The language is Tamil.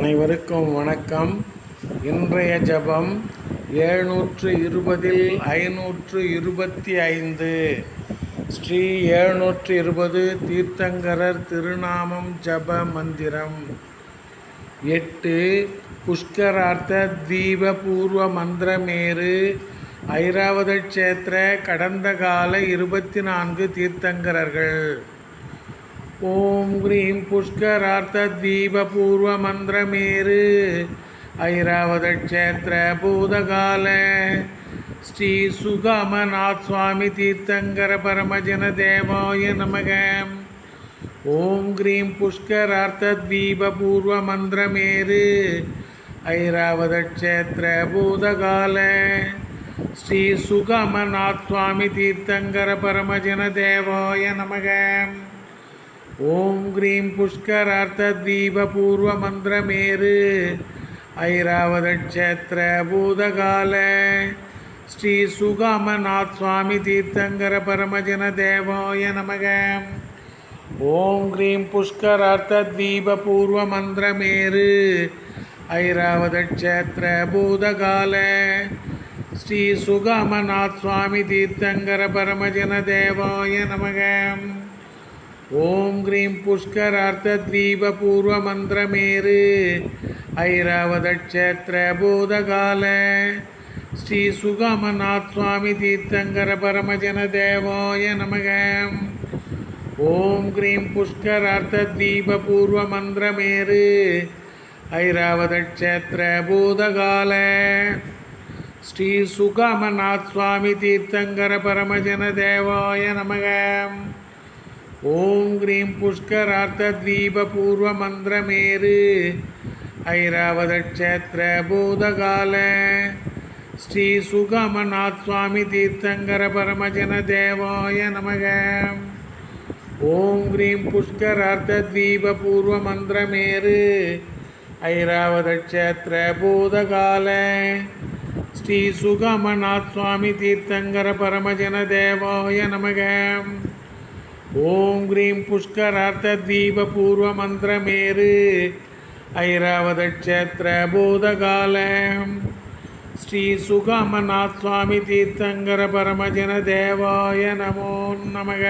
அனைவருக்கும் வணக்கம். இன்றைய ஜபம் எழுநூற்று இருபதில் ஐநூற்று இருபத்தி ஐந்து ஸ்ரீ எழுநூற்று இருபது தீர்த்தங்கரர் திருநாமம் ஜப மந்திரம். எட்டு புஷ்கரார்த்த தீப பூர்வ மந்திரமேரு ஐராவத க்ஷேத்திர கடந்த கால இருபத்தி நான்கு தீர்த்தங்கரர்கள். ஓம் க்ரீம் புஷ்கரார்த்த தீபபூர்வ மந்திரமேரு ஐராவத க்ஷேத்திர பூதகால ஸ்ரீ சுகமநாத் சுவாமி தீர்த்தங்கர பரமஜன தேவாய நமகம் ஓம் க்ரீம் புஷ்கரார்த்த தீபபூர்வ மந்திரமேரு ஐராவத க்ஷேத்திர பூதகால ஸ்ரீ சுகமநாத் சுவாமி தீர்த்தங்கர பரமஜன தேவாய நமகம் ஓம் க்ரீம் புஷ்கரார்த்த தீப பூர்வ மந்திரமேரு ஐராவத க்ஷேத்திர பூதகால. ஸ்ரீ சுகாமநாத் சுவாமி தீர்த்தங்கர பரமஜன தேவாய நமக. ஓம் க்ரீம் புஷ்கரார்த்த தீப பூர்வ மந்திரமேரு ஐராவத க்ஷேத்திர பூதகால. ஸ்ரீ சுகாமநாத் சுவாமி தீர்த்தங்கர பரமஜன தேவாய நமகம் ஓம் க்ரீம் புஷ்கரார்த்த தீப பூர்வ மந்திரமேரு ஐராவதக்ஷேத்திர பூதகால. ஸ்ரீ சுகமநாத் சுவாமி தீர்த்தங்கர பரமஜன தேவாய நமக. ஓம் க்ரீம் புஷ்கரார்த்த தீப பூர்வ மந்திரமேரு ஐராவதக்ஷேத்திர பூதகால. ஸ்ரீ சுகமநாத் சுவாமி தீர்த்தங்கர பரமஜன தேவாய நமகம் ஓம் க்ரீம் புஷ்கரார்த்த தீப பூர்வ மந்திரமேரு ஐராவத க்ஷேத்திர பூதகால. ஸ்ரீ சுகமநாத் சுவாமி தீர்த்தங்கர பரமஜன தேவாய நமக. ஓம் க்ரீம் புஷ்கரார்த்த தீப பூர்வ மந்திரமேரு ஐராவத க்ஷேத்திர பூதகால. ஸ்ரீ சுகமநாத் சுவாமி தீர்த்தங்கர பரமஜன தேவாய நமகம் ஓம் க்ரீம் புஷ்கரார்த்த தீப பூர்வ மந்திரமேரு ஐராவத க்ஷேத்திர பூதகால ஸ்ரீ சுகாமநாத் சுவாமி தீர்த்தங்கர பரமஜன தேவாய நமோ நமக.